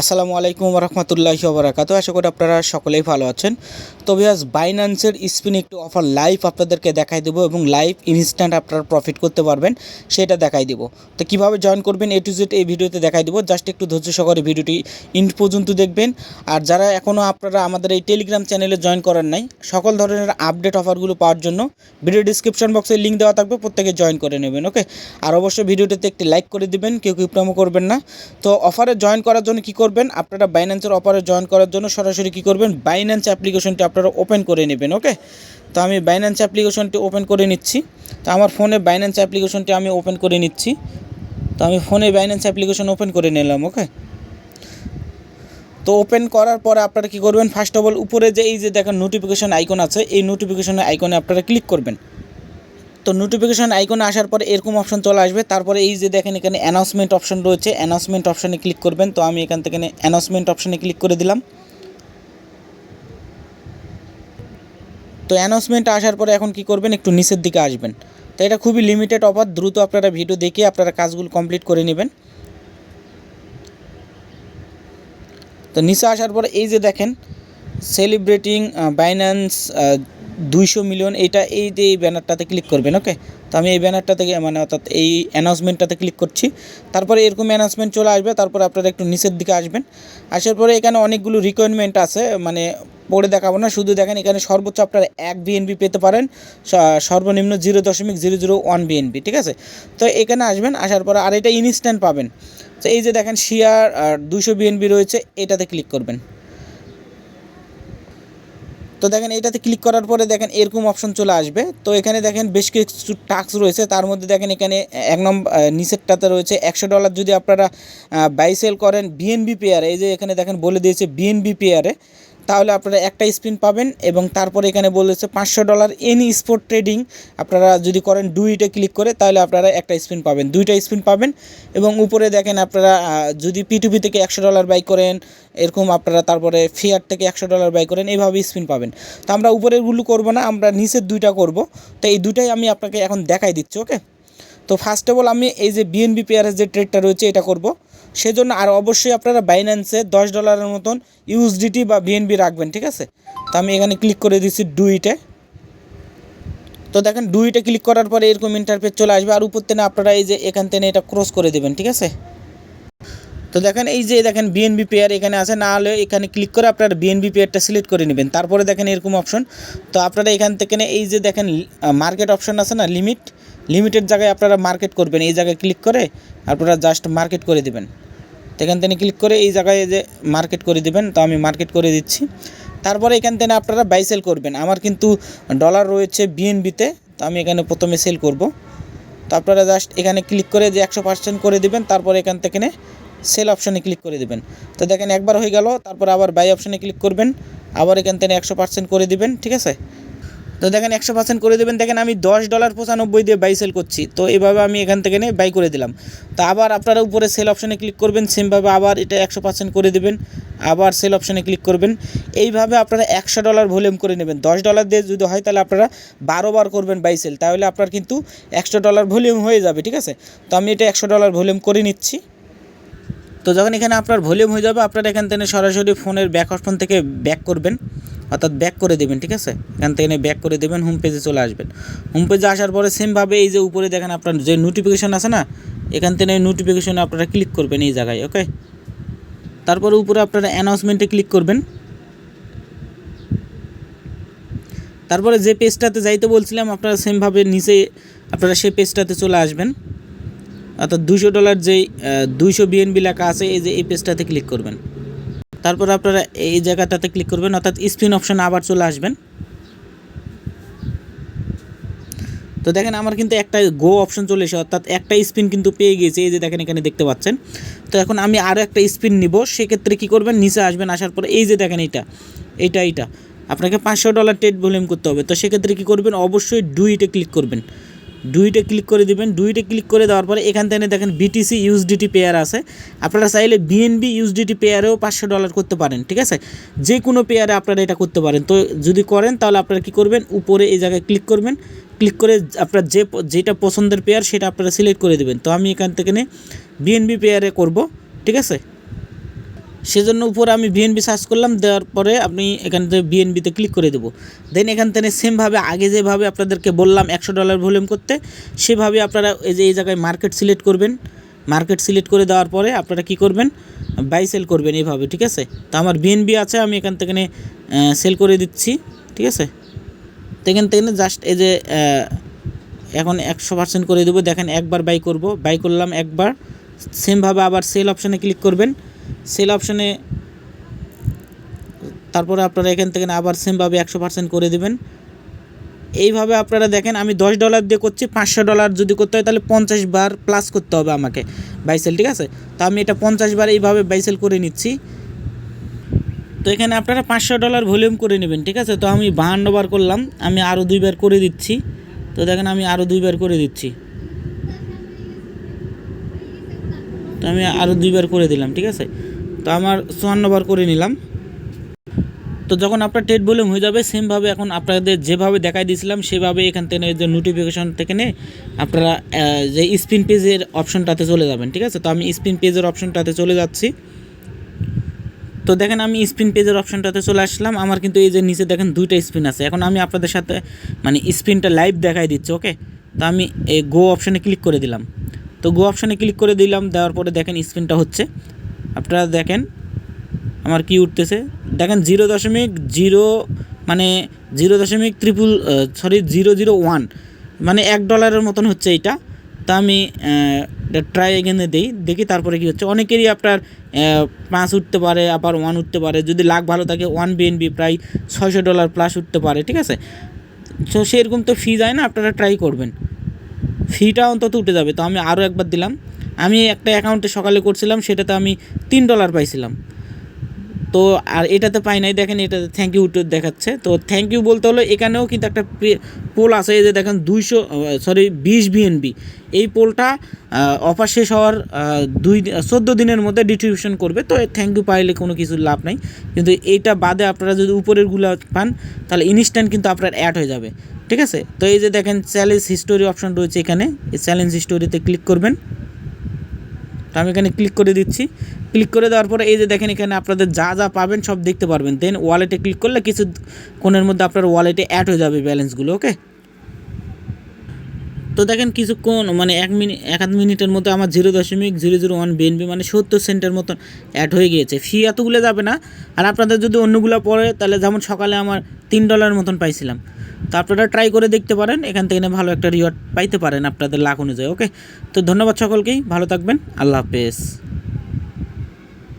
আসসালামু আলাইকুম রহমতুল্লাহি ওবরাকাতু। আশা করি আপনারা সকলেই ভালো আছেন। তো ভিয়াস বাইন্যান্সের স্পিন একটু অফার লাইভ আপনাদেরকে দেখাই দেবো এবং লাইভ ইনস্ট্যান্ট আপনারা প্রফিট করতে পারবেন, সেটা দেখাই দেবো। তো কীভাবে জয়েন করবেন এ টু জেড এই ভিডিওতে দেখাই দেবো। জাস্ট একটু ধৈর্য সহকারে ভিডিওটি ইন্ট পর্যন্ত দেখবেন। আর যারা এখনও আপনারা আমাদের এই টেলিগ্রাম চ্যানেলে জয়েন করেন নাই, সকল ধরনের আপডেট অফারগুলো পাওয়ার জন্য ভিডিও ডিসক্রিপশন বক্সে লিঙ্ক দেওয়া থাকবে, প্রত্যেকে জয়েন করে নেবেন ওকে আর অবশ্যই ভিডিওটিতে একটি লাইক করে দিবেন, কেউ কেউ প্রমো করবেন না। তো অফারে জয়েন করার জন্য কী আপনারা বাইন্যান্সের অপারে জয়েন করার জন্য সরাসরি কী করবেন? বাইন্যান্স অ্যাপ্লিকেশনটি আপনারা ওপেন করে নেবেন ওকে তো আমি বাইন্যান্স অ্যাপ্লিকেশনটি ওপেন করে নিচ্ছি। তো আমার ফোনে বাইন্যান্স অ্যাপ্লিকেশনটি আমি ওপেন করে নিচ্ছি। তো আমি ফোনে বাইন্যান্স অ্যাপ্লিকেশন ওপেন করে নিলাম ওকে তো ওপেন করার পরে আপনারা কী করবেন? ফার্স্ট অফ অল উপরে যে এই যে দেখেন নোটিফিকেশন আইকন আছে, এই নোটিফিকেশন আইকনে আপনারা ক্লিক করবেন। তো নোটিফিকেশন আইকনে আসার পরে এরকম অপশন চলে আসবে। তারপরে এই যে দেখেন এখানে অ্যানাউন্সমেন্ট অপশন রয়েছে। অ্যানাউন্সমেন্ট অপশনে ক্লিক করবেন। তো আমি এখান থেকে অ্যানাউন্সমেন্ট অপশনে ক্লিক করে দিলাম। তো অ্যানাউন্সমেন্ট আসার পরে এখন কি করবেন? একটু নিচের দিকে আসবেন। তো এটা খুবই লিমিটেড অফার দ্রুত আপনারা ভিডিও দেখে আপনারা কাজগুলো কমপ্লিট করে নেবেন। তো নিচে আসার পরে এই যে দেখেন সেলিব্রেটিং বাইন্যান্স দুইশো মিলিয়ন এইটা এই যে এই ব্যানারটাতে ক্লিক করবেন ওকে তো আমি এই ব্যানারটা থেকে মানে অর্থাৎ এই অ্যানাউন্সমেন্টটাতে ক্লিক করছি। তারপরে এরকম অ্যানাউন্সমেন্ট চলে আসবে, তারপরে আপনারা একটু নিচের দিকে আসবেন। আসার পরে এখানে অনেকগুলো রিকোয়ারমেন্ট আছে মানে পড়ে দেখাবো না, শুধু দেখেন এখানে সর্বোচ্চ আপনারা এক বিএনবি পেতে পারেন সর্বনিম্ন জিরো দশমিক জিরো জিরো ওয়ান বিএনবি ঠিক আছে? তো এখানে আসবেন, আসার পরে আর এটা ইনস্ট্যান্ট পাবেন। তো এই যে দেখেন শেয়ার আর দুশো বিএনবি রয়েছে, এটাতে ক্লিক করবেন। তো দেখেন এটাতে ক্লিক করার পরে দেখেন এরকম অপশন চলে আসবে। তো এখানে দেখেন বেশ কিছু টাস্ক রয়েছে। তার মধ্যে দেখেন এখানে এক নম্বর নিচেরটাতে রয়েছে একশো ডলার যদি আপনারা বাই সেল করেন বিএনবি পেয়ারে এই যে এখানে দেখেন বলে দিয়েছে বিএনবি পেয়ারে তাহলে আপনারা একটা স্পিন পাবেন এবং তারপরে এখানে বলেছে পাঁচশো ডলার এনি স্পোর্ট ট্রেডিং। আপনারা যদি করেন দুইটা ক্লিক করে, তাহলে আপনারা একটা স্পিন পাবেন, দুইটা স্পিন পাবেন। এবং উপরে দেখেন আপনারা যদি পিটুপি থেকে একশো ডলার বাই করেন, এরকম আপনারা তারপরে ফিয়ার থেকে একশো ডলার বাই করেন এইভাবে স্পিন পাবেন। তো আমরা উপরেরগুলো করব না, আমরা নিচের দুইটা করব। তো এই দুইটাই আমি আপনাকে এখন দেখাই দিচ্ছি, ওকে? তো ফার্স্ট অফ অল আমি এই যে বিএনবি পেয়ারের যে ট্রেডটা রয়েছে, এটা করব। সেজন্য আর অবশ্যই আপনারা বাইন্যান্সে দশ ডলারের মতন ইউএসডিটি বা বিএনবি রাখবেন, ঠিক আছে? তো আমি এখানে ক্লিক করে দিচ্ছি ডুইটে তো দেখেন ডুইটে ক্লিক করার পরে এরকম ইন্টারফেস চলে আসবে। আর উপর থেকে আপনারা এই যে এখান থেকে এটা ক্রস করে দেবেন, ঠিক আছে? তো দেখেন, এই যে দেখেন বিএনবি পেয়ার এখানে আছে। না হলে এখানে ক্লিক করে আপনারা বিএনবি পেয়ারটা সিলেক্ট করে নেবেন। তারপরে দেখেন এরকম অপশন তো আপনারা এখান থেকে এই যে দেখেন মার্কেট অপশন আছে না লিমিট লিমিটেড জায়গায় আপনারা মার্কেট করবেন। এই জায়গায় ক্লিক করে আপনারা জাস্ট মার্কেট করে দেবেন। এখান থেকে ক্লিক করে এই জায়গায় যে মার্কেট করে দিবেন, তো আমি মার্কেট করে দিচ্ছি। তারপরে এখান থেকে আপনারা বাই সেল করবেন। আমার কিন্তু ডলার রয়েছে বিএনবিতে তো আমি এখানে প্রথমে সেল করব। তো আপনারা জাস্ট এখানে ক্লিক করে যে একশো পার্সেন্ট করে দিবেন, তারপরে এখান থেকে সেল অপশানে ক্লিক করে দিবেন। তো দেখেন একবার হয়ে গেল, তারপর আবার বাই অপশানে ক্লিক করবেন, আবার এখান থেকে একশো পার্সেন্ট করে দিবেন, ঠিক আছে? তো দেখেন একশো পার্সেন্ট করে দেবেন। দেখেন আমি দশ ডলার পঁচানব্বই দিয়ে বাই সেল করছি। তো এভাবে আমি এখান থেকে নিয়ে বাই করে দিলাম। তো আবার আপনারা উপরে সেল অপশানে ক্লিক করবেন। সেমভাবে আবার এটা একশো পার্সেন্ট করে দেবেন। আবার সেল অপশানে ক্লিক করবেন। এইভাবে আপনারা একশো ডলার ভলিউম করে নেবেন। দশ ডলার দিয়ে যদি হয় তাহলে আপনারা বারো বার করবেন বাই সেল তাহলে আপনার কিন্তু একশো ডলার ভলিউম হয়ে যাবে, ঠিক আছে? তো আমি এটা একশো ডলার ভলিউম করে নিচ্ছি। তো যখন এখানে আপনার ভলিউম হয়ে যাবে, আপনারা এখান থেকে সরাসরি ফোনের ব্যাক অপশন থেকে ব্যাক করবেন। অর্থাৎ ব্যাক করে দেবেন, ঠিক আছে? এখান থেকে ব্যাক করে দেবেন হোম পেজে চলে আসবেন। হোম পেজে আসার পরে সেমভাবে এই যে উপরে দেখেন আপনার যে নোটিফিকেশন আছে না, এখান থেকে নোটিফিকেশনে আপনারা ক্লিক করবেন এই জায়গায় ওকে তারপরে উপরে আপনারা অ্যানাউন্সমেন্টে ক্লিক করবেন। তারপরে যে পেজটাতে যাইতে বলছিলাম, আপনারা সেমভাবে নিচে আপনারা সেই পেজটাতে চলে আসবেন। অর্থাৎ দুশো ডলার যেই দুইশো বিএনবি লেখা আছে, এই যে এই পেজটাতে ক্লিক করবেন। তারপর আপনারা এই জায়গাটাতে ক্লিক করবেন, অর্থাৎ স্পিন অপশন আবার চলে আসবেন। তো দেখেন আমার কিন্তু একটা গো অপশন চলে এসে অর্থাৎ একটা স্পিন কিন্তু পেয়ে গিয়েছে, এই যে দেখেন এখানে দেখতে পাচ্ছেন। তো এখন আমি আরও একটা স্পিন নিব, সেক্ষেত্রে কী করবেন? নিচে আসবেন, আসার পরে এই যে দেখেন এইটা এইটা এইটা। আপনাকে পাঁচশো ডলার টেট ভলিউম করতে হবে, তো সেক্ষেত্রে কী করবেন? অবশ্যই ডুইটে ক্লিক করবেন। ডুইটে ক্লিক করে দিবেন ডুইটে ক্লিক করে দেওয়ার পরে এখান থেকে দেখেন বিটিসি ইউএসডিটি পেয়ার আছে। আপনারা চাইলে বিএনবি ইউএসডিটি পেয়ারেও পাঁচশো ডলার করতে পারেন, ঠিক আছে? যে কোনো পেয়ারে আপনারা এটা করতে পারেন। তো যদি করেন, তাহলে আপনারা কী করবেন? উপরে এই জায়গায় ক্লিক করবেন। ক্লিক করে আপনার যে যেটা পছন্দের পেয়ার সেটা আপনারা সিলেক্ট করে দেবেন। তো আমি এখান থেকে বিএনবি পেয়ারে করব, ঠিক আছে? সেজন্য উপরে আমি বিএনবি সার্চ করলাম, দেওয়ার পরে আপনি এখান থেকে বিএনবিতে ক্লিক করে দেবো। দেন এখান থেকে সেমভাবে আগে যেভাবে আপনাদেরকে বললাম একশো ডলার ভলিউম করতে, সেভাবে আপনারা এই যে, এই জায়গায় মার্কেট সিলেক্ট করবেন। মার্কেট সিলেক্ট করে দেওয়ার পরে আপনারা কি করবেন? বাই সেল করবেন এইভাবে, ঠিক আছে? তো আমার বিএনবি আছে, আমি এখান থেকে সেল করে দিচ্ছি, ঠিক আছে? তো এখান থেকে জাস্ট এই যে এখন একশো পার্সেন্ট করে দেবো। দেখেন একবার বাই করব বাই করলাম একবার সেমভাবে আবার সেল অপশানে ক্লিক করবেন। সেল অপশানে তারপরে আপনারা এখান থেকে আবার সেমভাবে একশো পার্সেন্ট করে দেবেন। এইভাবে আপনারা দেখেন, আমি দশ ডলার দিয়ে করছি, পাঁচশো ডলার যদি করতে হয় তাহলে পঞ্চাশ বার প্লাস করতে হবে আমাকে বাইসেল ঠিক আছে? তো আমি এটা পঞ্চাশ বার এইভাবে বাইসেল করে নিচ্ছি। তো এখানে আপনারা পাঁচশো ডলার ভলিউম করে নেবেন, ঠিক আছে? তো আমি বাহান্ন বার করলাম, আমি আরও দুইবার করে দিচ্ছি। তো দেখেন, আমি আরও দুইবার করে দিচ্ছি তো আমি আরও দুইবার করে দিলাম, ঠিক আছে? তো আমার চুয়ান্ন বার করে নিলাম। তো যখন আপনার টেট ভলিউম হয়ে যাবে সেমভাবে এখন আপনাদের যেভাবে দেখাই দিয়েছিলাম, সেভাবে এখান থেকে যে নোটিফিকেশন থেকে নে আপনারা যে স্পিন পেজের অপশনটাতে চলে যাবেন, ঠিক আছে? তো আমি স্পিন পেজের অপশনটাতে চলে যাচ্ছি। তো দেখেন, আমি স্পিন পেজের অপশনটাতে চলে আসলাম। আমার কিন্তু এই যে নিচে দেখেন দুইটা স্পিন আছে। এখন আমি আপনাদের সাথে মানে স্পিনটা লাইভ দেখাই দিচ্ছি ওকে তো আমি এই গো অপশানে ক্লিক করে দিলাম। তো গো অপশানে ক্লিক করে দিলাম, দেওয়ার পরে দেখেন স্ক্রিনটা হচ্ছে। আপনারা দেখেন, আমার কি উঠতেছে? দেখেন জিরো দশমিক জিরো মানে জিরো দশমিক triple sorry zero zero one মানে এক ডলারের মতন হচ্ছে এইটা তা আমি ট্রাই এগেনে দিই, দেখি তারপরে কি হচ্ছে। অনেকেরই আপনার পাঁচ উঠতে পারে, আবার ওয়ান উঠতে পারে। যদি লাখ ভালো থাকে ওয়ান বিএনবি প্রায় ছয়শো ডলার প্লাস উঠতে পারে, ঠিক আছে? তো সেরকম তো ফি যায় না, আপনারা ট্রাই করবেন। ফিটা অন্তত উঠে যাবে। তো আমি আরও একবার দিলাম। আমি একটা অ্যাকাউন্টে সকালে করছিলাম, সেটাতে আমি তিন ডলার পাইছিলাম। তো আর এটাতে পাই নাই, দেখেন এটাতে থ্যাংক ইউ দেখাচ্ছে। তো থ্যাংক ইউ বলতে হলো এখানেও কিন্তু একটা পোল আছে যে দেখেন দুইশো সরি বিশ বিএনবি এই পোলটা অফার শেষ হওয়ার দুই, চোদ্দ দিনের মধ্যে ডিস্ট্রিবিউশন করবে। তো থ্যাংক ইউ পাইলে কোনো কিছু লাভ নাই। কিন্তু এইটা বাদে আপনারা যদি উপরেরগুলো পান, তাহলে ইনস্ট্যান্ট কিন্তু আপনার অ্যাড হয়ে যাবে। ঠিক আছে? তো এই যে দেখেন চ্যালেঞ্জ হিস্টোরি অপশন রয়েছে এখানে। এই চ্যালেঞ্জ হিস্টোরিতে ক্লিক করবেন। তো আমি এখানে ক্লিক করে দিচ্ছি। ক্লিক করে দেওয়ার পরে এই যে দেখেন এখানে আপনাদের যা যা পাবেন সব দেখতে পারবেন। দেন ওয়ালেটে ক্লিক করলে কিছু কোণের মধ্যে আপনার ওয়ালেটে অ্যাড হয়ে যাবে ব্যালেন্সগুলো ওকে তো দেখেন কিছুক্ষণ মানে এক মিনিট এক আধ মিনিটের মতো আমার জিরো দশমিক জিরো জিরো ওয়ান বিএনবি মানে সত্তর সেন্টের মতন অ্যাড হয়ে গিয়েছে। ফি এতগুলো যাবে না। আর আপনাদের যদি অন্যগুলো পড়ে, তাহলে যেমন সকালে আমার তিন ডলার মতন পাইছিলাম। তো আপনারা ট্রাই করে দেখতে পারেন, এখান থেকে ভালো একটা রিওয়ার্ড পাইতে পারেন আপনাদের লাখ অনুযায়ী ওকে তো ধন্যবাদ সকলকেই, ভালো থাকবেন, আল্লাহ হাফেজ।